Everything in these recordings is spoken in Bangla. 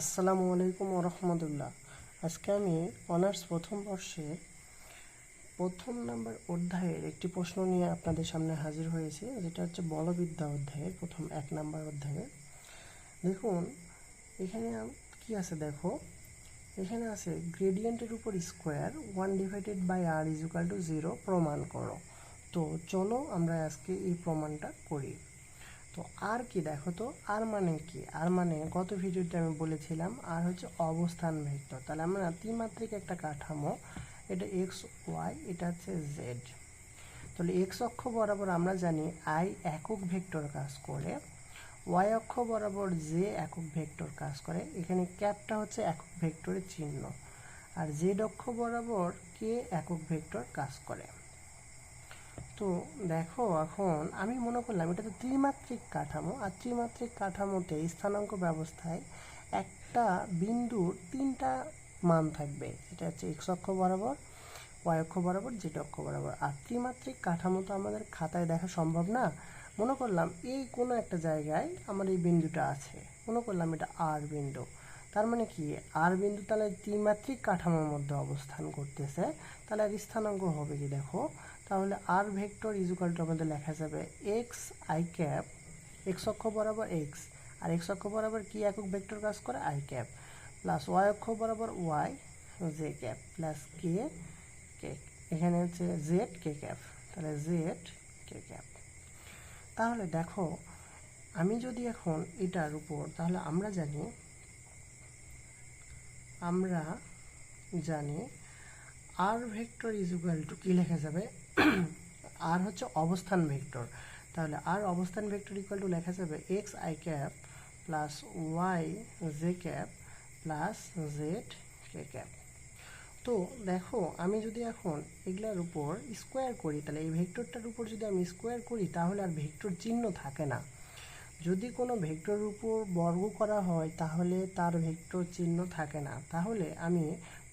আসসালামু আলাইকুম রহমতুল্লাহ। আজকে আমি অনার্স প্রথম বর্ষে প্রথম নাম্বার অধ্যায়ের একটি প্রশ্ন নিয়ে আপনাদের সামনে হাজির হয়েছি, যেটা হচ্ছে বলবিদ্যা অধ্যায়ের প্রথম এক নাম্বার অধ্যায়ে। দেখুন, এখানে কি আছে দেখো? এখানে আছে গ্রেডিয়েন্টের উপর square one divided by r equal to zero প্রমাণ করো। তো চলো আমরা আজকে এই প্রমাণটা করি। তো আর কি দেখো তো, আর মানে কি? আর মানে গত ভিডিওতে আমি বলেছিলাম, আর হচ্ছে অবস্থান ভেক্টর। তাহলে আমরা ত্রিমাত্রিক একটা কাঠামো, এটা এক্স, ওয়াই, এটা হচ্ছে জেড। তাহলে এক্স অক্ষ বরাবর আমরা জানি আই একক ভেক্টর কাজ করে, ওয়াই অক্ষ বরাবর জে একক ভেক্টর কাজ করে। এখানে ক্যাপটা হচ্ছে একক ভেক্টরের চিহ্ন। আর জেড অক্ষ বরাবর কে একক ভেক্টর কাজ করে? তো দেখো এখন আমি মনে করলাম এটা তো ত্রিমাত্রিক কাঠামো, আর ত্রিমাত্রিক কাঠামোতে স্থানাঙ্ক ব্যবস্থায় একটা বিন্দুর তিনটা মান থাকবে। এটা হচ্ছে এক্স অক্ষ বরাবর ওয়াই অক্ষ বরাবর জেড অক্ষ বরাবর। আর ত্রিমাত্রিক কাঠামো তো আমাদের খাতায় দেখা সম্ভব না। মনে করলাম এই কোনো একটা জায়গায় আমার এই বিন্দুটা আছে। মনে করলাম এটা আর বিন্দু। তার মানে কি? আর বিন্দু তাহলে ত্রিমাত্রিক কাঠামোর মধ্যে অবস্থান করতেছে। তাহলে আর স্থানাঙ্ক হবে কি দেখো? তাহলে আর ভেক্টর ইজুকাল টু আমাদের লেখা যাবে এক্স আই ক্যাপ এক্স অক্ষ বরাবর এক্স আর এক্স অক্ষ বরাবর কি একক ভেক্টর কাজ করে? আই ক্যাপ প্লাস ওয়াই অক্ষ বরাবর y j cap plus k k এখানে হচ্ছে জেড কে ক্যাপ তাহলে জেড কে ক্যাপ তাহলে দেখো, আমি যদি এখন এটার উপর, তাহলে আমরা জানি আমরা জানি r vector is equal to কী লেখা যাবে? আর হচ্ছে অবস্থান ভেক্টর। তাহলে আর অবস্থান ভেক্টর ইকুয়াল টু লেখা যাবে x i cap plus y j cap plus z k cap তো দেখো, আমি যদি এখন এগুলার উপর স্কোয়ার করি, তাহলে এই ভেক্টরটার উপর যদি আমি স্কোয়ার করি, তাহলে আর ভেক্টর চিহ্ন থাকে না। যদি কোনো ভেক্টরের উপর বর্গ করা হয়, তাহলে তার ভেক্টর চিহ্ন থাকে না। তাহলে আমি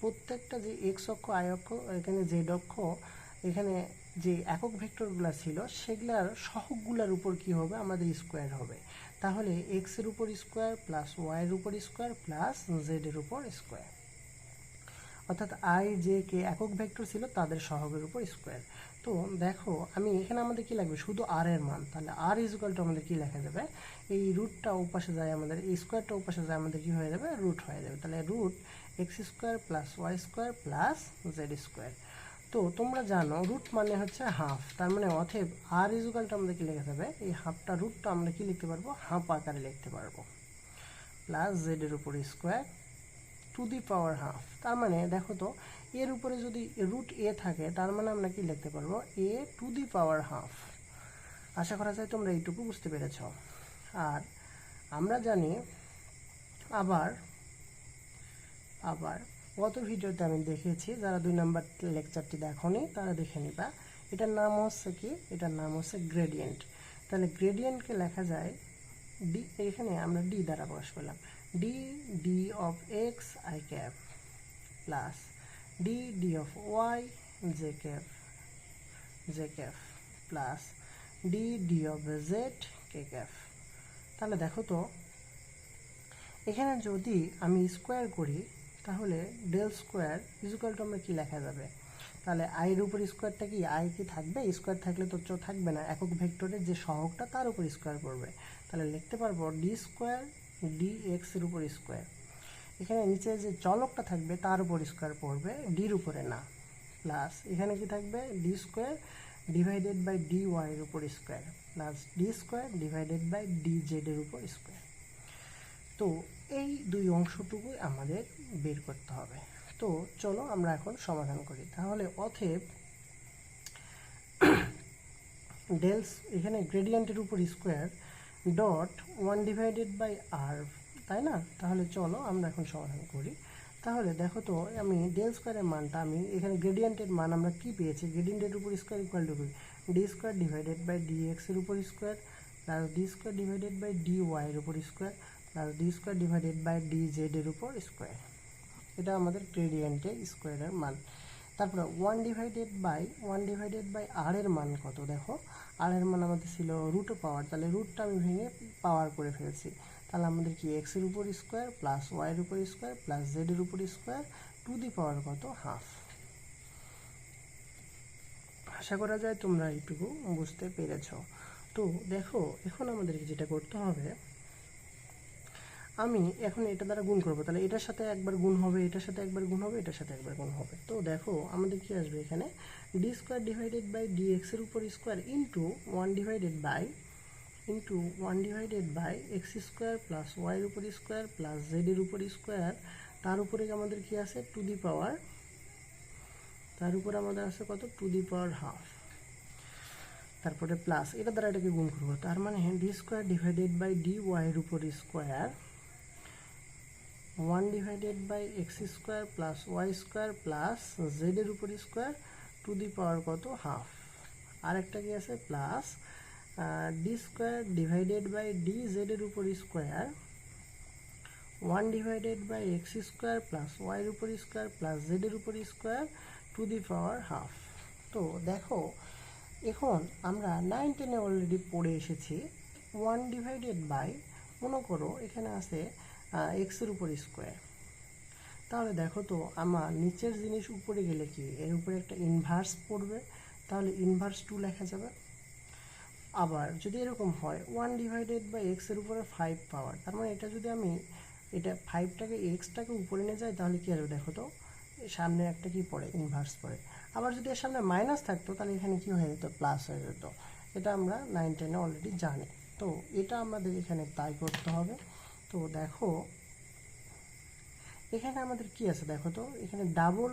প্রত্যেকটা যে এক্স অক্ষ আই অক্ষ, এখানে জেড অক্ষ এখানে যে একক ভেক্টরগুলো ছিল, সেগুলার সহগগুলোর উপর কি হবে? আমাদের স্কোয়ার হবে। তাহলে এক্সের উপর স্কোয়ার প্লাস ওয়াইয়ের উপর স্কোয়ার প্লাস জেড এর উপর স্কোয়ার অর্থাৎ আই যে কে একক ভেক্টর ছিল, তাদের সহগের উপর স্কোয়ার তো দেখো, আমি এখানে আমাদের কি লাগবে? শুধু আর এর মান। তাহলে আর ইজুকালটা আমাদের কি লেখা যাবে? এই রুটটা ওপাশে যায় আমাদের স্কোয়ারটা ওপাশে যায় আমাদের কি হয়ে যাবে? রুট হয়ে যাবে। তাহলে root x square plus y square plus z square তো তোমরা জানো রুট মানে হচ্ছে হাফ তার মানে অথেব আর ইজুকালটা আমাদের কি লেখা যাবে, এই হাফটা রুটটা আমরা কি লিখতে পারব? হাফ আকারে লিখতে পারব। প্লাস জেডের উপর square to the power half তার মানে দেখো তো, এর উপরে যদি রুট এ থাকে, তার মানে আমরা কি লিখতে পারব? এ টু দি পাওয়ার হাফ আশা করা যায় তোমরা এইটুকু বুঝতে পেরেছ। আর আমরা জানি আবার আবার গত ভিডিওতে আমি দেখেছি যারা দুই নাম্বার লেকচারটি দেখনি, তারা দেখে নিবা। এটার নাম হচ্ছে কি? এটার নাম হচ্ছে গ্রেডিয়েন্ট তাহলে গ্রেডিয়েন্টকে লেখা যায় ডি এখানে আমরা ডি দ্বারা প্রকাশ করলাম। D d of x i cap plus d d of y j cap j cap plus d d of z k cap তাহলে দেখো তো, এখানে যদি আমি স্কোয়ার করি তাহলে ডেল স্কোয়ার ইজুকাল টু আমরা কী লেখা যাবে? তাহলে আইয়ের উপর স্কোয়ারটা কি? আই কি থাকবে? স্কোয়ার থাকলে তো চো থাকবে না। একক ভেক্টরের যে সহগটা তার উপর স্কোয়ার পড়বে। তাহলে লিখতে পারব ডি স্কোয়ার ডি এক্সের উপর স্কোয়ার এখানে নিচে যে চলকটা থাকবে তার উপর স্কোয়ার পড়বে ডির উপরে না। প্লাস এখানে কি থাকবে? D square divided by d ওয়াইয়ের উপর square plus d square divided by d জেডের উপর স্কোয়ার তো এই দুই অংশটুকুই আমাদের বের করতে হবে। তো চলো আমরা এখন সমাধান করি। তাহলে অথেব ডেলস এখানে গ্রেডিয়েন্টের উপর square dot one divided by r তাই না? তাহলে চলো আমরা এখন সমাধান করি। তাহলে দেখো তো, আমি ডেল স্কোয়ারের মানটা, আমি এখানে গ্রেডিয়েন্টের মান আমরা কি পেয়েছি? গ্রেডিয়েন্টের উপর square equal to d square divided by d এক্সের উপর square plus d square divided by d ওয়াইয়ের উপর square plus d square divided by d জেডের উপর স্কোয়ার এটা আমাদের গ্রেডিয়েন্টে স্কোয়ারের মান। তারপরে one divided by one divided by r এর মান কত? দেখো আর এর মান আমাদের ছিল রুট পাওয়ার তাহলে রুটটা আমি ভেঙে পাওয়ার করে ফেলছি। তাহলে আমাদের কি এক্সের উপর স্কোয়ার প্লাস ওয়াইয়ের উপর স্কোয়ার প্লাস জেডের উপর স্কোয়ার টু দি পাওয়ার কত? হাফ আশা করা যায় তোমরা এইটুকু বুঝতে পেরেছ। তো দেখো, এখন আমাদেরকে যেটা করতে হবে আমি এখন এটা দ্বারা গুণ করব। তাহলে এটার সাথে একবার গুণ হবে, এটার সাথে একবার গুণ হবে, এটার সাথে একবার গুণ হবে। তো দেখো, আমাদের কি আসবে এখানে? D square divided by d এক্সের উপর square into one divided by into one divided by x square plus ওয়াইয়ের উপর স্কোয়ার প্লাস জেডের উপর স্কোয়ার তার উপরে আমাদের কি আছে? টু দি পাওয়ার তার উপরে আমাদের আছে কত? টু দি পাওয়ার হাফ তারপরে প্লাস এটা দ্বারা এটাকে গুণ করব। তার মানে d square divided by d ওয়াইয়ের উপর square one divided by x square plus y square plus জেডের উপর স্কোয়ার টু দি পাওয়ার কত? হাফ আরেকটা কি আছে? Plus d square divided by d জেডের উপর square one divided by x square plus ওয়াইয়ের উপর স্কোয়ার প্লাস জেডের উপর square to the power half তো দেখো, এখন আমরা নাইন টেনে অলরেডি পড়ে এসেছি ওয়ান ডিভাইডেড বাই মনে করো এখানে আছে এক্সের উপর স্কোয়ার তাহলে দেখো তো, আমার নিচের জিনিস উপরে গেলে কি? এর উপরে একটা ইনভার্স পড়বে, তাহলে ইনভার্স টু লেখা যাবে। আবার যদি এরকম হয় ওয়ান ডিভাইডেড বাই এক্সের উপরে ফাইভ পাওয়ার তার মানে এটা যদি আমি, এটা ফাইভটাকে এক্সটাকে উপরে নিয়ে যাই, তাহলে কী আসবে দেখো তো? সামনে একটা কি পড়ে? ইনভার্স পড়ে। আবার যদি এর সামনে মাইনাস থাকতো, তাহলে এখানে কি হয়ে যেত? প্লাস হয়ে যেত। এটা আমরা নাইন টেনে অলরেডি জানি। তো এটা আমাদের এখানে তাই করতে হবে। তো দেখো, এখানে আমাদের কি আছে দেখো তো? এখানে ডাবল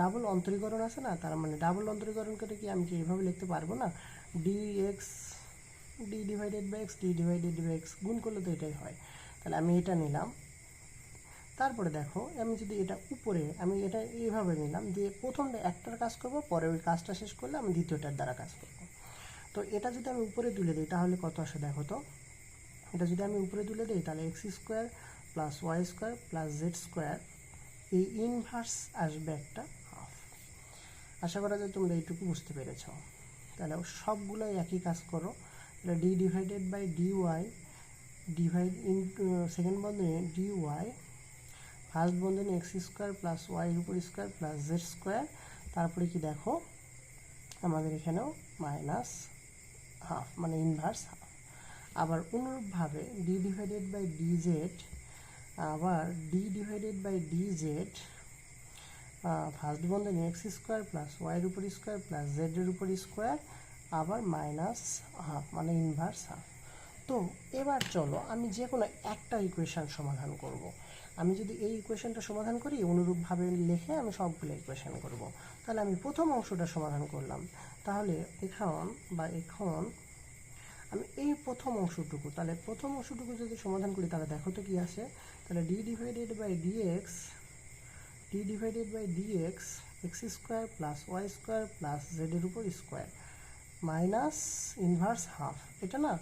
ডাবল অন্তরীকরণ আছে না? তার মানে ডাবল অন্তরীকরণ করে কি আমি কি এইভাবে লিখতে পারব না? D x d divided by x d divided by x গুণ করলে তো এটাই হয়। তাহলে আমি এটা নিলাম। তারপরে দেখো, আমি যদি এটা উপরে, আমি এটা এইভাবে নিলাম, দিয়ে প্রথমটা একটার কাজ করব, পরে ওই কাজটা শেষ করলে আমি দ্বিতীয়টার দ্বারা কাজ করব। তো এটা যদি আমি উপরে তুলে দিই, তাহলে কত আসে দেখো তো? এটা যদি আমি উপরে তুলে দিই, তাহলে x square plus y square plus z square এই ইনভার্স আসবে একটা হাফ আশা করা যায় তোমরা এইটুকু বুঝতে পেরেছ। তাহলে সবগুলোই একই কাজ করো। তাহলে d divided by d y divide in second বন্ধনে ডি ওয়াই ফার্স্ট বন্ধনে এক্স স্কোয়ার প্লাস ওয়াইয়ের উপর স্কোয়ার প্লাস জেড স্কোয়ার তারপরে কি দেখো? আমাদের এখানেও মাইনাস হাফ মানে ইনভার্স হাফ আবার অনুরূপভাবে d divided by d z আবার d divided by d z first বন্ধনে এক্স স্কোয়ার প্লাস ওয়াইয়ের উপর স্কোয়ার প্লাস জেডের উপর স্কোয়ার আবার মাইনাস হাফ মানে ইনভার্স হাফ তো এবার চলো আমি যে কোনো একটা ইকুয়েশান সমাধান করব। আমি যদি এই ইকুয়েশনটা সমাধান করি, অনুরূপভাবে লিখে আমি সবগুলো ইকুয়েশন করব। তাহলে আমি প্রথম অংশটা সমাধান করলাম তাহলে এখন বা এখন আমি এই প্রথম অংশটুকু, তাহলে প্রথম অংশটুকু যদি সমাধান করি, তাহলে দেখো তো কি আসে। তাহলে d divided by d x d divided by d x x square plus y square plus জেডের উপর স্কোয়ার মাইনাস ইনভার্স হাফ এটা না?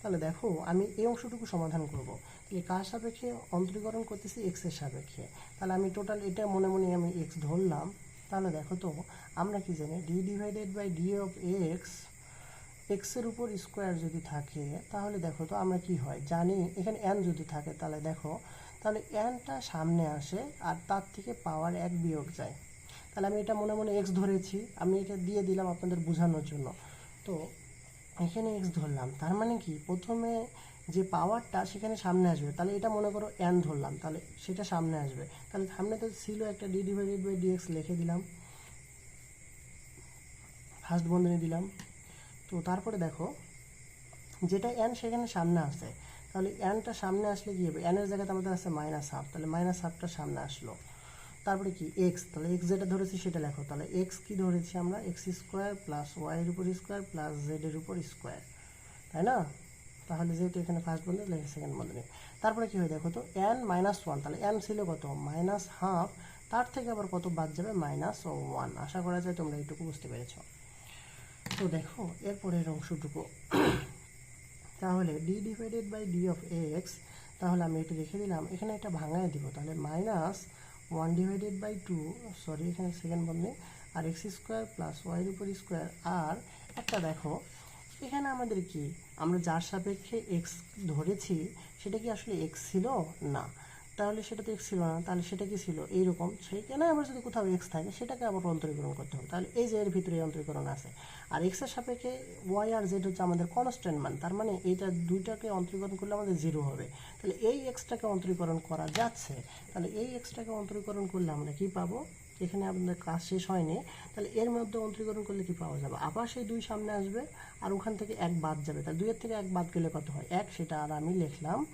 তাহলে দেখো, আমি এই অংশটুকু সমাধান করব। তাহলে কার সাপেক্ষে? অন্তরীকরণ করতেছি এক্সের সাপেক্ষে। তাহলে আমি টোটাল এটা মনে মনে আমি এক্স ধরলাম। তাহলে দেখো তো, আমরা কি জানি? D divided by d of x এক্সের উপর স্কোয়ার যদি থাকে, তাহলে দেখো তো আমরা কি হয়? জানি এখানে এন যদি থাকে, তাহলে দেখো, তাহলে এনটা সামনে আসে আর তার থেকে পাওয়ার এক বিয়োগ যায়। তাহলে আমি এটা মনে মনে এক্স ধরেছি, আমি এটা দিয়ে দিলাম আপনাদের বোঝানোর জন্য। তো এখানে এক্স ধরলাম, তার মানে কি? প্রথমে যে পাওয়ারটা সেখানে সামনে আসবে, তাহলে এটা মনে করো এন ধরলাম, তাহলে সেটা সামনে আসবে। তাহলে সামনে তো ছিল একটা ডি ডিভাইডেড বাই ডিএক্স লিখে দিলাম। ফার্স্ট বন্ধনী দিলাম। তো তারপরে দেখো, যেটা এন সেখানে সামনে আসে তাহলে এনটা সামনে আসলে কি হবে? এনের জায়গাতে আমাদের আছে মাইনাস হাফ তাহলে মাইনাস হাফটা সামনে আসলো। তারপরে কি? এক্স তাহলে এক্স যেটা ধরেছি সেটা লেখো। তাহলে এক্স কি ধরেছি আমরা? এক্স স্কোয়ার প্লাস ওয়াইয়ের উপর স্কোয়ার প্লাস জেডের উপর স্কোয়ার তাই না? তাহলে যেহেতু এখানে ফার্স্ট বন্ধনী লেখে সেকেন্ড নেই তারপরে কি হয় দেখো তো? এন মাইনাস ওয়ান তাহলে এন ছিল কত? মাইনাস হাফ তার থেকে আবার কত বাদ যাবে? মাইনাস ওয়ান আশা করা যায় তোমরা এইটুকু বুঝতে পেরেছ। তো দেখো, এরপরের অংশটুকু। তাহলে d divided by d of x তাহলে আমি এটা রেখে দিলাম। এখানে এটা ভাঙায় দিব, তাহলে minus one divided by two sorry এখানে সেকেন্ড বন্ধে আর এক্স স্কোয়ার প্লাস ওয়াইয়ের উপর স্কোয়ার আর একটা দেখো, এখানে আমাদের কি? আমরা যার সাপেক্ষে এক্স ধরেছি, সেটা কি আসলে এক্স ছিল? না। তাহলে সেটা তো এক্স ছিল না, তাহলে সেটা কি ছিল? এইরকম। সেইখানে আবার যদি কোথাও এক্স থাকে, সেটাকে আবার অন্তরীকরণ করতে হবে। তাহলে এই যে এর ভিতরে অন্তরীকরণ আছে। আর এক্সের সাপেক্ষে ওয়াই আর জেড হচ্ছে আমাদের কনস্ট্যান্ট মান। তার মানে এইটা দুইটাকে অন্তরীকরণ করলে আমাদের জিরো হবে। তাহলে এই এক্সটাকে অন্তরীকরণ করা যাচ্ছে। তাহলে এই এক্সটাকে অন্তরীকরণ করলে আমরা কি পাবো? এখানে আপনাদের কাজ শেষ হয়নি। তাহলে এর মধ্যে অন্তরীকরণ করলে কি পাওয়া যাবে? আবার সেই দুই সামনে আসবে আর ওখান থেকে এক বাদ যাবে। তাহলে দুইয়ের থেকে এক বাদ গেলে কত হয়? এক, সেটা আর আমি লিখলাম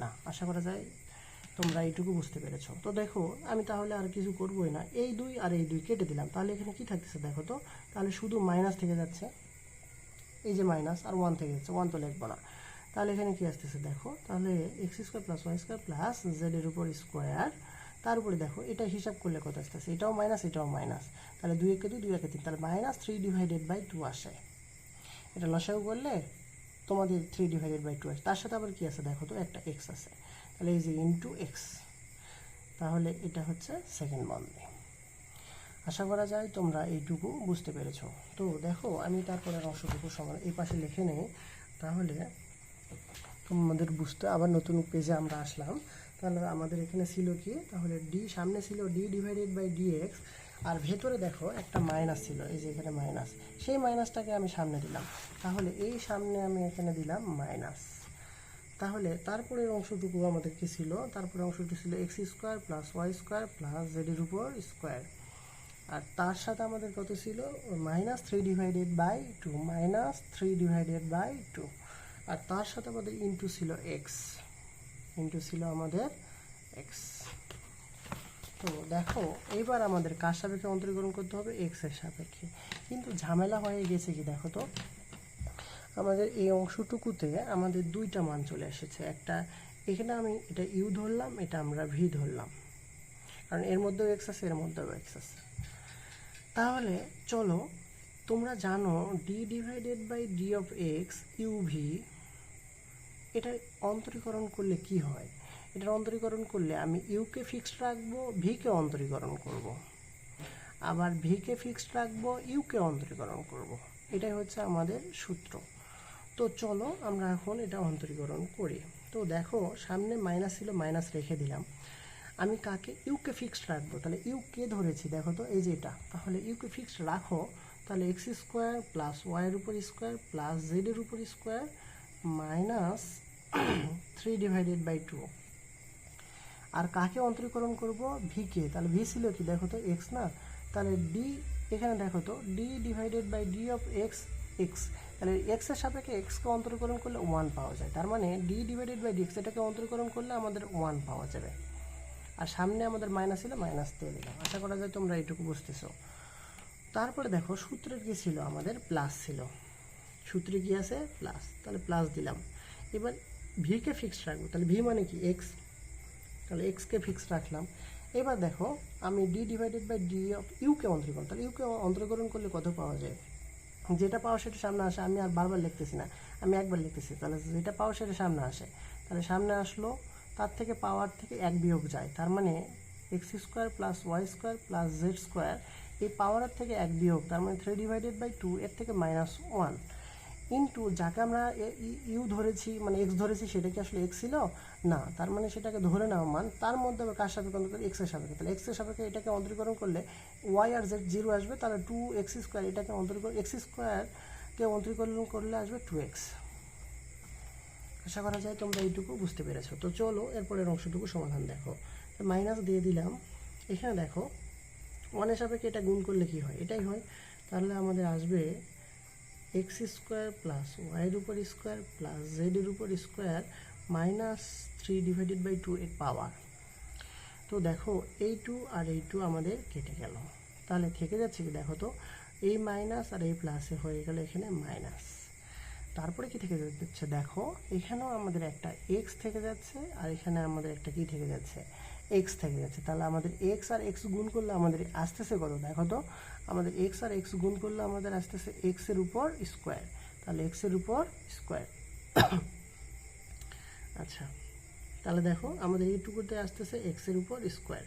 না। আশা করা যায় তোমরা এইটুকু বুঝতে পেরেছ। তো দেখো, আমি তাহলে আর কিছু করবোই না। এই দুই আর এই দুই কেটে দিলাম। তাহলে এখানে কি থাকতেছে দেখো তো? তাহলে শুধু মাইনাস থেকে যাচ্ছে। এই যে মাইনাস আর ওয়ান থেকে যাচ্ছে। ওয়ান তো লিখব না। তাহলে এখানে কি আসতেছে দেখো? তাহলে x square plus y square plus জেডের উপর স্কোয়ার তার উপরে দেখো, এটা হিসাব করলে কত আসতেছে? এটাও মাইনাস এটাও মাইনাস তাহলে দুই একে দুই দুই একে তিন। তাহলে minus three divided by two আসে। এটা লসাগু করলে তোমাদের থ্রি ডিভাইডেড বাই টু আসে। তার সাথে আবার কি আছে দেখো তো? একটা এক্স আছে। তাহলে এই যে ইন্টু এক্স তাহলে এটা হচ্ছে সেকেন্ড বন্ধে আশা করা যায় তোমরা এইটুকু বুঝতে পেরেছ। তো দেখো, আমি তারপরে অংশটুকু সমান এই পাশে লিখে নেই। তাহলে তোমাদের বুঝতে আবার নতুন পেজে আমরা আসলাম। তাহলে আমাদের এখানে ছিল কি? তাহলে ডি সামনে ছিল d divided by d x আর ভেতরে দেখো একটা মাইনাস ছিল। এই যে এখানে মাইনাস সেই মাইনাসটাকে আমি সামনে দিলাম। তাহলে এই সামনে আমি এখানে দিলাম মাইনাস তাহলে তারপরের অংশটুকু আমাদের কি ছিল? তারপরে অংশটি ছিল x square plus y square plus জেডের উপর স্কোয়ার আর তার সাথে আমাদের কত ছিল? Minus three divided by two minus three divided by two আর তার সাথে আমাদের ইন্টু ছিল এক্স ইন্টু ছিল আমাদের এক্স তো দেখো এইবার আমাদের কার সাপেক্ষে অন্তরীকরণ করতে হবে? এক্সের সাপেক্ষে। কিন্তু ঝামেলা হয়ে গেছে কি দেখো তো? আমাদের এই অংশটুকুতে আমাদের দুইটা মান চলে এসেছে। একটা, এখানে আমি এটা ইউ ধরলাম, এটা আমরা ভি ধরলাম। কারণ এর মধ্যেও এক্স আছে, এর মধ্যেও এক্স আছে। তাহলে চলো, তোমরা জানো d divided by d of x u v এটা অন্তরীকরণ করলে কি হয়? এটার অন্তরীকরণ করলে আমি ইউকে ফিক্সড রাখব ভিকে অন্তরীকরণ করব। আবার ভিকে ফিক্সড রাখব ইউকে অন্তরীকরণ করব। এটাই হচ্ছে আমাদের সূত্র। তো চলো আমরা এখন এটা অন্তরীকরণ করি। তো দেখো, সামনে মাইনাস ছিল মাইনাস রেখে দিলাম। আমি কাকে? ইউকে ফিক্সড রাখব। তাহলে ইউ কে ধরেছি? দেখো তো, এই যে এটা। তাহলে ইউকে ফিক্সড রাখো। তাহলে এক্স স্কোয়ার প্লাস ওয়াইয়ের উপর স্কোয়ার প্লাস জেডের উপর square minus three divided by two আর কাকে অন্তরীকরণ করব? ভিকে তাহলে ভি ছিল কি? দেখো তো এক্স না? তাহলে ডি এখানে দেখো তো d divided by d of x x তাহলে এক্সের সাপেক্ষে এক্সকে অন্তরীকরণ করলে ওয়ান পাওয়া যায়। তার মানে d divided by d x এটাকে অন্তরীকরণ করলে আমাদের ওয়ান পাওয়া যাবে। আর সামনে আমাদের মাইনাস ছিল মাইনাস দিয়ে দিলাম আশা করা যায় তোমরা এইটুকু বুঝতেছো। তারপরে দেখো, সূত্রের কি ছিল? আমাদের প্লাস ছিল। সূত্রে কি আছে? প্লাস তাহলে প্লাস দিলাম। এবার ভিকে ফিক্সড রাখব। তাহলে ভি মানে কি? এক্স তাহলে এক্সকে ফিক্সড রাখলাম। এবার দেখো, আমি d divided by d of UK অন্তরীকরণ তাহলে ইউকে অন্তরীকরণ করলে কত পাওয়া যায়? যেটা পাওয়া সেটা সামনে আসে, আমি আর বারবার লিখতেছি না, আমি একবার লিখতেছি, তাহলে যেটা পাওয়া সেটা সামনে আসে। তাহলে সামনে আসলো, তার থেকে পাওয়ার থেকে এক বিয়োগ যায়, তার মানে x square plus y square plus z square এই পাওয়ারের থেকে এক বিয়োগ, তার মানে থ্রি ডিভাইডেড বাই টু এর থেকে মাইনাস ওয়ান ইন্টু যাকে আমরা ইউ ধরেছি মানে এক্স ধরেছি, সেটা কি আসলে এক্স ছিল? না, তার মানে সেটাকে ধরে নেওয়া মান, তার মধ্যে আবার কার সাপেক্ষে অন্তর এক্সের সাপেক্ষে। তাহলে এক্সের সাপেক্ষে এটাকে অন্তরীকরণ করলে ওয়াই আর জেড জিরো আসবে, তাহলে টু এক্স স্কোয়ার এটাকে অন্তরীকরণ এক্স স্কোয়ারকে অন্তরীকরণ করলে আসবে টু এক্স আশা করা যায় তোমরা এইটুকু বুঝতে পেরেছ। তো চলো, এরপরের অংশটুকু সমাধান দেখো। মাইনাস দিয়ে দিলাম। এখানে দেখো ওয়ানের সাপেক্ষে এটা গুণ করলে কি হয়? এটাই হয়। তাহলে আমাদের আসবে এক্স স্কোয়ার প্লাস ওয়াইয়ের উপর স্কোয়ার প্লাস জেডের উপর square minus three divided by two এর পাওয়ার। তো দেখো, এই টু আর এই টু আমাদের কেটে গেল। তাহলে থেকে যাচ্ছে কি দেখো তো, এই মাইনাস আর এই প্লাসে হয়ে গেল এখানে মাইনাস। তারপরে কি থেকে যাচ্ছে দেখো, এখানেও আমাদের একটা এক্স থেকে যাচ্ছে আর এখানে আমাদের একটা কি থেকে যাচ্ছে, এক্স থেকে যাচ্ছে। তাহলে আমাদের এক্স আর এক্স গুণ করলে আমাদের আসতেছে কত দেখো তো আমাদের এক্স আর এক্স গুণ করলে আমাদের আসতেছে এক্সের উপর স্কোয়ার তাহলে এক্সের উপর স্কোয়ার আচ্ছা তাহলে দেখো আমাদের এইটুকুতে আসতেছে এক্সের উপর স্কোয়ার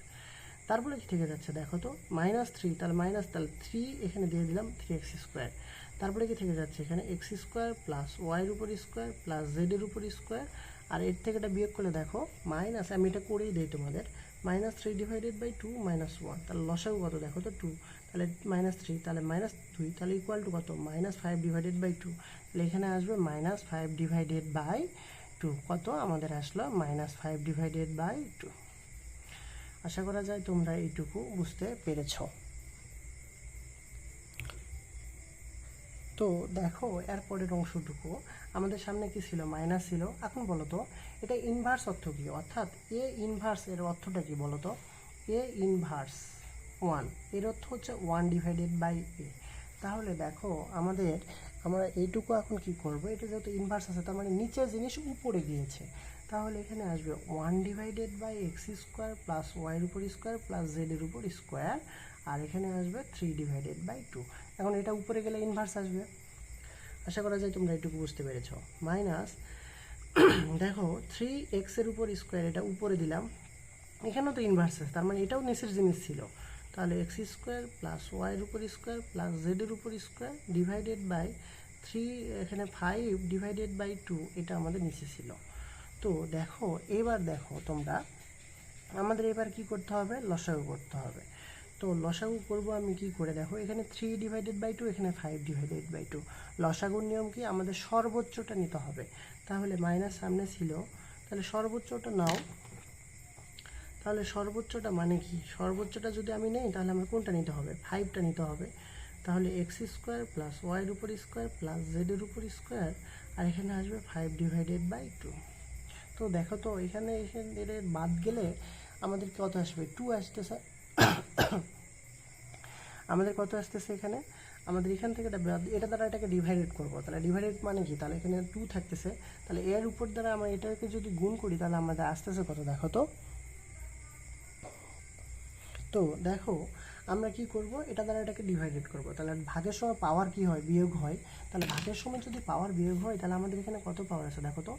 তারপরে কি থেকে যাচ্ছে দেখো তো? মাইনাস থ্রি তাহলে মাইনাস তাহলে থ্রি এখানে দিয়ে দিলাম থ্রি এক্স স্কোয়ার তারপরে কি থেকে যাচ্ছে এখানে? এক্স স্কোয়ার প্লাস ওয়াইয়ের উপর স্কোয়ার প্লাস জেডের উপর স্কোয়ার আর এর থেকে এটা বিয়োগ করলে দেখো মাইনাস আমি এটা করেই দিই তোমাদের minus three divided by two minus one তাহলে লসাগু কত দেখো তো? টু তাহলে মাইনাস থ্রি তাহলে মাইনাস দুই তাহলে ইকুয়াল টু কত? Minus five divided by two তাহলে এখানে আসবে minus five divided by two কত? আমাদের আসলো minus five divided by two আশা করা যায় তোমরা এইটুকু বুঝতে পেরেছ। তো দেখো এরপরের অংশটুকু। আমাদের সামনে কি ছিল? মাইনাস ছিল। এখন বলো তো, এটা ইনভার্স অর্থ কি? অর্থাৎ এ ইনভার্স এর অর্থটা কি বলো তো? এ ইনভার্স ওয়ানের অর্থ হচ্ছে ওয়ান ডিভাইডেড বাই এ তাহলে দেখো, আমাদের, আমরা এইটুকু এখন কি করব? এটা যেহেতু ইনভার্স আছে, তার মানে নিচের জিনিস উপরে গিয়েছে। তাহলে এখানে আসবে one divided by x square plus ওয়াইয়ের উপর স্কোয়ার প্লাস জেডের উপর স্কোয়ার আর এখানে আসবে থ্রি ডিভাইডেড বাই টু এখন এটা উপরে গেলে ইনভার্স আসবে। আশা করা যায় তোমরা এটুকু বুঝতে পেরেছ। মাইনাস দেখো থ্রি এক্সের উপর স্কোয়ার এটা উপরে দিলাম। এখানেও তো ইনভার্স আছে, তার মানে এটাও নিচের জিনিস ছিল। তাহলে এক্স স্কোয়ার প্লাস ওয়াইয়ের উপর স্কোয়ার প্লাস জেডের উপর স্কোয়ার ডিভাইডেড বাই থ্রি এখানে ফাইভ ডিভাইডেড বাই টু এটা আমাদের নিচে ছিল। তো দেখো, এবার দেখো তোমরা, আমাদের এবার কি করতে হবে? লসাগু করতে হবে। তো লসাগু করব আমি কি করে? দেখো, এখানে থ্রি ডিভাইডেড বাই টু এখানে ফাইভ ডিভাইডেড বাই টু লসাগুর নিয়ম কি? আমাদের সর্বোচ্চটা নিতে হবে। তাহলে মাইনাস সামনে ছিল। তাহলে সর্বোচ্চটা নাও। তাহলে সর্বোচ্চটা মানে কি? সর্বোচ্চটা যদি আমি নেই, তাহলে আমার কোনটা নিতে হবে? ফাইভটা নিতে হবে। তাহলে এক্স স্কোয়ার প্লাস ওয়াইয়ের উপর স্কোয়ার প্লাস জেডের উপর স্কোয়ার আর এখানে আসবে ফাইভ ডিভাইডেড বাই টু তো দেখো তো, এখানে এখানে এর বাদ গেলে আমাদের কত আসবে? টু আসতেছে। আমাদের কত আসতেছে এখানে? আমাদের এখান থেকে এটা এটা দ্বারা এটাকে ডিভাইডেড করব। তাহলে ডিভাইডেড মানে কি? তাহলে এখানে টু থাকতেছে। তাহলে এর উপর দ্বারা আমরা এটাকে যদি গুণ করি, তাহলে আমাদের আসতেছে কত? দেখো তো। তো দেখো, আমরা কি করব? এটা দ্বারা এটাকে ডিভাইডেড করব। তাহলে ভাগের সময় পাওয়ার কি হয়? বিয়োগ হয়। তাহলে ভাগের সময় যদি পাওয়ার বিয়োগ হয়, তাহলে আমাদের এখানে কত পাওয়ার আছে? দেখো তো,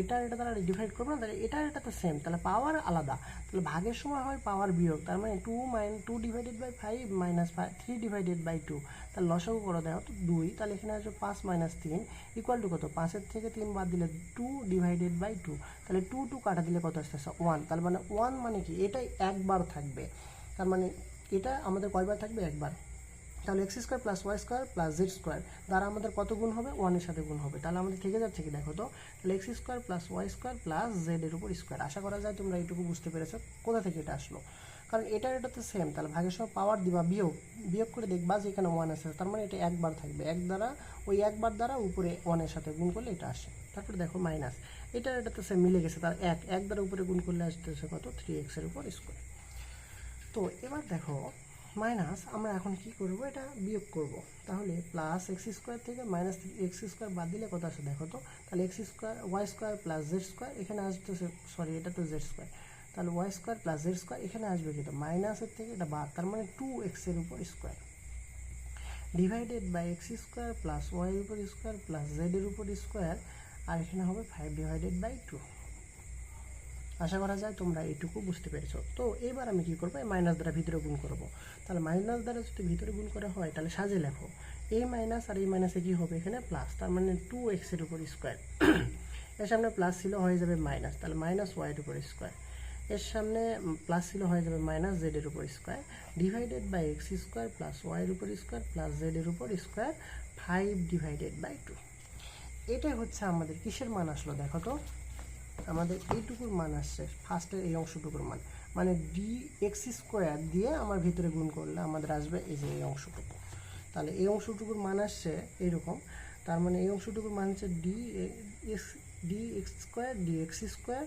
এটা এটা দ্বারা ডিভাইড করব না, তাহলে এটা এটা তো সেম তাহলে পাওয়ার আলাদা। তাহলে ভাগের সময় হয় পাওয়ার বিয়োগ। তার মানে two minus two divided by five minus five three divided by two তাহলে লসাগু করে, দেখো তো, দুই। তাহলে এখানে আসবে পাঁচ মাইনাস তিন। ইকুয়াল টু কত? পাঁচের থেকে তিন বাদ দিলে টু ডিভাইডেড বাই টু তাহলে টু টু কাটা দিলে কত আসতেছে? ওয়ান তাহলে মানে ওয়ান মানে কি? এটাই একবার থাকবে। তার মানে এটা আমাদের কয়বার থাকবে? একবার। তাহলে x square plus y square plus z square দ্বারা আমাদের কত গুণ হবে? ওয়ানের সাথে গুণ হবে। তাহলে আমাদের থেকে যাচ্ছে কি দেখো তো? তাহলে x square plus y square plus z এর উপর স্কোয়ার আশা করা যায় তোমরা এইটুকু বুঝতে পেরেছ। কোথা থেকে এটা আসলো? কারণ এটা এটা তো সেম তাহলে ভাগের সময় পাওয়ার দিবা, বিয়োগ। বিয়োগ করে দেখবা যে এখানে ওয়ান আছে। তার মানে এটা একবার থাকবে। এক দ্বারা, ওই একবার দ্বারা উপরে ওয়ানের সাথে গুণ করলে এটা আসে। তারপরে দেখো মাইনাস এটা এটা তো সেম মিলে গেছে। তার এক। এক দ্বারা উপরে গুণ করলে আসতেছে কত? থ্রি এক্সের উপর স্কোয়ার তো এবার দেখো মাইনাস আমরা এখন কি করব? এটা বিয়োগ করব। তাহলে প্লাস এক্স স্কোয়ার থেকে মাইনাস এক্স স্কোয়ার বাদ দিলে কত আসে? দেখো তো, তাহলে x square y square plus z square এখানে আসতেছে সরি এটা তো জেড স্কোয়ার তাহলে y square plus z square এখানে আসবে কিন্তু মাইনাসের থেকে এটা বাদ, তার মানে টু এক্সের উপর square divided by x square plus y উপর স্কোয়ার প্লাস জেডের উপর স্কোয়ার আর এখানে হবে ফাইভ ডিভাইডেড বাই টু আশা করা যায় তোমরা এইটুকু বুঝতে পেরেছ। তো এবার আমি কি করব? এই মাইনাস দ্বারা ভিতরে গুণ করব। তাহলে মাইনাস দ্বারা যদি ভিতরে গুণ করা হয়, তাহলে সাজে লেখো। এই মাইনাস আর এই মাইনাসে কি হবে? এখানে প্লাস তার মানে টু এক্সের উপর স্কোয়ার এর সামনে প্লাস ছিল হয়ে যাবে মাইনাস তাহলে মাইনাস ওয়াইয়ের উপর স্কোয়ার এর সামনে প্লাস ছিল হয়ে যাবে মাইনাস জেডের উপর square divided by x square plus ওয়াইয়ের উপর স্কোয়ার প্লাস জেডের উপর square five divided by two এটাই হচ্ছে আমাদের কিসের মান আসলো দেখো তো? আমাদের এইটুকুর মান আসছে ফার্স্টের এই অংশটুকুর মান। মানে ডি এক্স স্কোয়ার দিয়ে আমার ভিতরে গুণ করলে আমাদের আসবে এই যে এই অংশটুকু। তাহলে এই অংশটুকুর মান আসছে এইরকম, তার মানে এই অংশটুকুর মান হচ্ছে d x d x square d x square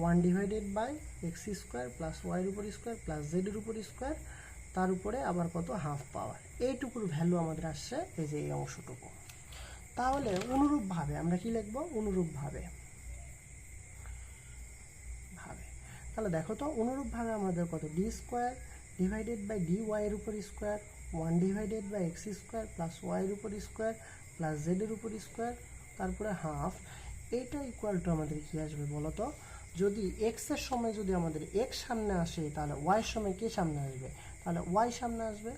one divided by x square plus ওয়াইয়ের উপর স্কোয়ার প্লাস জেডের উপর স্কোয়ার তার উপরে আবার কত? হাফ পাওয়ার এইটুকুর ভ্যালু আমাদের আসছে এই যে এই অংশটুকু। তাহলে অনুরূপভাবে আমরা কি লিখব? অনুরূপভাবে তাহলে দেখো তো অনুরূপভাবে আমাদের কত? D square divided by d ওয়াইয়ের উপর square one divided by x square plus ওয়াইয়ের উপর স্কোয়ার প্লাস জেডের উপর স্কোয়ার তারপরে হাফ এটা ইকুয়াল টু আমাদের কী আসবে বলো তো? যদি এক্সের সময় যদি আমাদের এক্স সামনে আসে, তাহলে ওয়াইয়ের সময় কে সামনে আসবে? তাহলে ওয়াই সামনে আসবে।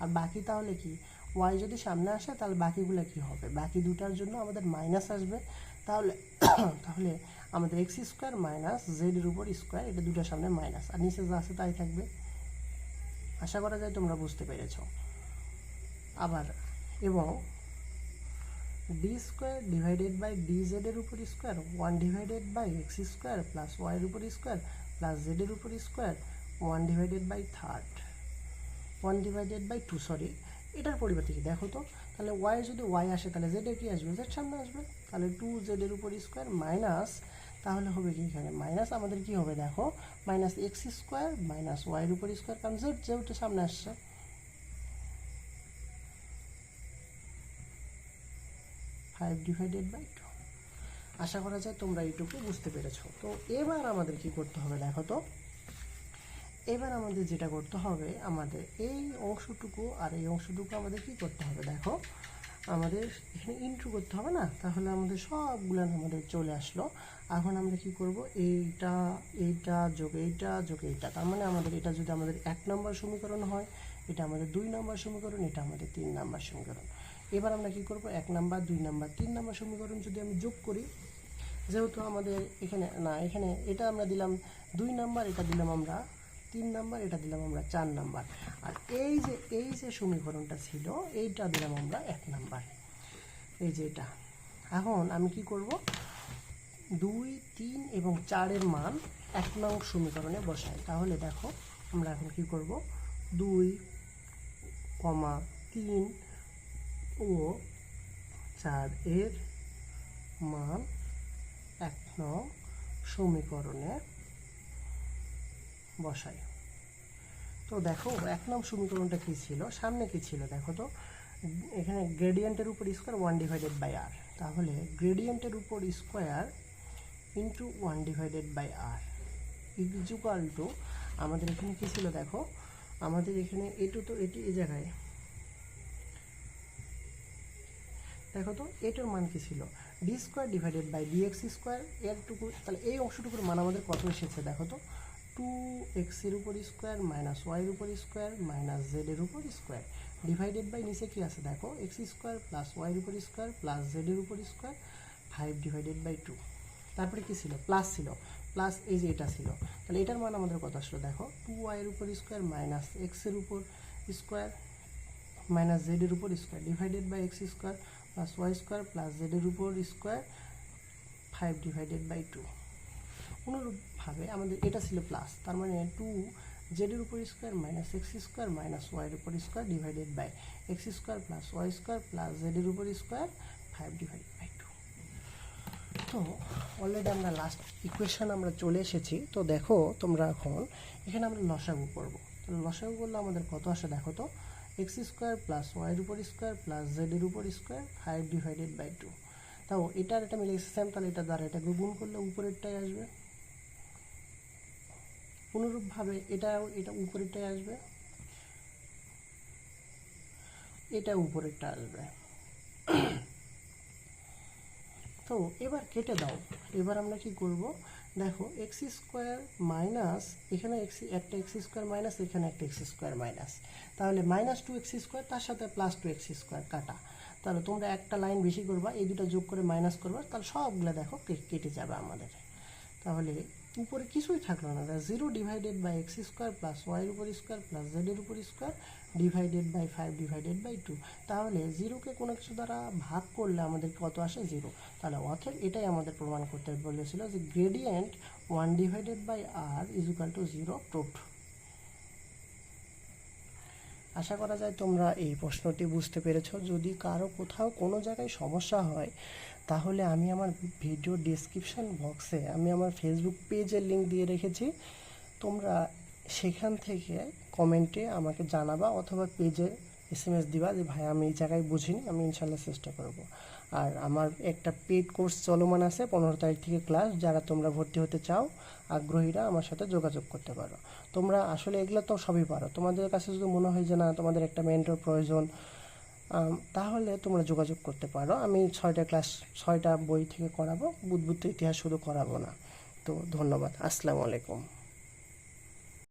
আর বাকি তাহলে কি? ওয়াই যদি সামনে আসে, তাহলে বাকিগুলো কি হবে? বাকি দুটার জন্য আমাদের মাইনাস আসবে। তাহলে তাহলে আমাদের এক্স স্কোয়ার মাইনাস জেডের উপর স্কোয়ার, এটা দুটার সামনে মাইনাস। আর নিচে যা আছে তাই থাকবে। আশা করা যায় তোমরা বুঝতে পেরেছ। আবার, এবং D square divided by D জেডের উপর square one divided by X square plus ওয়াইয়ের উপর স্কোয়ার প্লাস জেডের উপর square one divided by third one divided by two sorry এটার পরিবর্তে কি? দেখো তো, তাহলে ওয়াই যদি ওয়াই আসে, তাহলে জেডে কি আসবে? জেড সামনে আসবে। তাহলে টু জেডের উপর স্কোয়ার মাইনাস তাহলে হবে কি এখানে? মাইনাস আমাদের কি হবে দেখো? মাইনাস এক্স স্কোয়ার মাইনাস ওয়াইয়ের উপর স্কোয়ার কারণ জেড যেহেতু সামনে আসছে। ফাইভ ডিভাইডেড বাই টু আশা করা যায় তোমরা এইটুকু বুঝতে পেরেছ। তো এবার আমাদের কি করতে হবে দেখো তো? এবার আমাদের যেটা করতে হবে, আমাদের এই অংশটুকু আর এই অংশটুকু আমাদের কি করতে হবে দেখো? আমাদের এখানে ইন্ট্রু করতে হবে না? তাহলে আমাদের সবগুলো আমাদের চলে আসলো। এখন আমরা কি করব? এইটা এইটা যোগ এইটা যোগ এইটা। তার মানে আমাদের এটা যদি আমাদের এক নম্বর সমীকরণ হয়, এটা আমাদের দুই নম্বর সমীকরণ, এটা আমাদের তিন নম্বর সমীকরণ। এবার আমরা কি করব? এক নাম্বার, দুই নাম্বার, তিন নাম্বার সমীকরণ যদি আমি যোগ করি, যেহেতু আমাদের এখানে, না, এখানে এটা আমরা দিলাম দুই নাম্বার, এটা দিলাম আমরা তিন নাম্বার, এটা দিলাম আমরা চার নাম্বার। আর এই যে এই যে সমীকরণটা ছিল, এইটা দিলাম আমরা এক নাম্বার। এই যে এটা। এখন আমি কি করব? দুই, তিন এবং চারের মান এক নং সমীকরণে বসাই। তাহলে দেখো, আমরা এখন কি করব? দুই, কমা তিন ও চার এর মান এক নং সমীকরণে বসাই। তো দেখো, এক নং সমীকরণটা কী ছিল? সামনে কী ছিল দেখো তো? এখানে গ্রেডিয়েন্টের উপর square one divided by r তাহলে গ্রেডিয়েন্টের উপর square into one divided by r equal to আমাদের এখানে কী ছিল দেখো? আমাদের এখানে এটু তো এটি এই জায়গায়। দেখো তো, এটার মান কী ছিল? D square divided by d x square এরটুকু তাহলে এই অংশটুকুর মান আমাদের কত এসেছে দেখো তো? টু এক্সের উপর স্কোয়ার মাইনাস ওয়াইয়ের উপর স্কোয়ার মাইনাস জেডের উপর স্কোয়ার ডিভাইডেড বাই নিচে কি আছে? দেখো এক্স স্কোয়ার প্লাস ওয়াইয়ের উপর স্কোয়ার প্লাস জেডের উপর square five divided by two তারপরে কি ছিল? প্লাস ছিল। প্লাস এই যে এটা ছিল। তাহলে এটার মান আমাদের কত আসলো? দেখো টু ওয়াইয়ের উপর স্কোয়ার মাইনাস এক্সের উপর স্কোয়ার মাইনাস জেডের উপর square divided by x square plus y square plus জেডের উপর square five divided by two অনুরূপভাবে আমাদের এটা ছিল প্লাস তার মানে টু জেডের উপর square minus x square minus ওয়াইয়ের উপর square divided by x square plus y square plus জেডের উপর square five divided by two তো অলরেডি আমরা লাস্ট ইকুয়েশন আমরা চলে এসেছি। তো দেখো তোমরা এখন এখানে আমরা লসাগু করব। তো লসাগু করলে আমাদের কত আসে দেখো তো? এক্স স্কোয়ার প্লাস ওয়াইয়ের উপর স্কোয়ার প্লাস জেডের উপর square five divided by two তাও এটার এটা মিলে সেম তাহলে এটা দ্বারা এটাকে গুণ করলে উপরেরটাই আসবে। অনুরূপভাবে এটাও এটা উপরেরটাই আসবে। এটা উপরেরটা আসবে। তো এবার কেটে দাও। এবার আমরা কি করব? দেখো এক্স স্কোয়ার মাইনাস এখানে এক্স একটা এক্স স্কোয়ার মাইনাস এখানে একটা এক্স স্কোয়ার মাইনাস তাহলে মাইনাস টু এক্স স্কোয়ার তার সাথে প্লাস টু এক্স স্কোয়ার কাটা। তাহলে তোমরা একটা লাইন বেশি করবা, এই দুটো যোগ করে মাইনাস করবা, তাহলে সবগুলো দেখো কেটে যাবে আমাদের। তাহলে উপরে কিছুই থাকল না। Zero divided by x square plus ওয়াইয়ের উপর স্কোয়ার প্লাস জেডের উপর square divided by five divided by two তাহলে জিরোকে কোনো কিছু দ্বারা ভাগ করলে আমাদের কত আসে? জিরো তাহলে অথের এটাই আমাদের প্রমাণ করতে বলেছিল যে gradient one divided by r is equal to zero proved আশা করা যায় তোমরা এই প্রশ্নটি বুঝতে পেরেছ। যদি কারও কোথাও কোনো জায়গায় সমস্যা হয়, তাহলে আমি আমার ভিডিও ডিসক্রিপশান বক্সে আমি আমার ফেসবুক পেজের লিঙ্ক দিয়ে রেখেছি। তোমরা সেখান থেকে কমেন্টে আমাকে জানাবা অথবা পেজে এস এম এস দিবা যে, ভাই, আমি এই জায়গায় বুঝিনি, আমি ইনশাল্লাহ চেষ্টা করব। আর আমার একটা পেড কোর্স চলমান আছে, পনেরো তারিখ থেকে ক্লাস যারা তোমরা ভর্তি হতে চাও, আগ্রহীরা আমার সাথে যোগাযোগ করতে পারো। তোমরা আসলে এগুলো তো সবই পারো। তোমাদের কাছে যদি মনে হয় যে না, তোমাদের একটা মেন্টর প্রয়োজন তাহলে তোমরা যোগাযোগ করতে পারো। আমি ছয়টা ক্লাস ছয়টা বই থেকে করাবো বুধবুদ্ধ ইতিহাস শুধু করাবো না। তো ধন্যবাদ। আসসালামু আলাইকুম।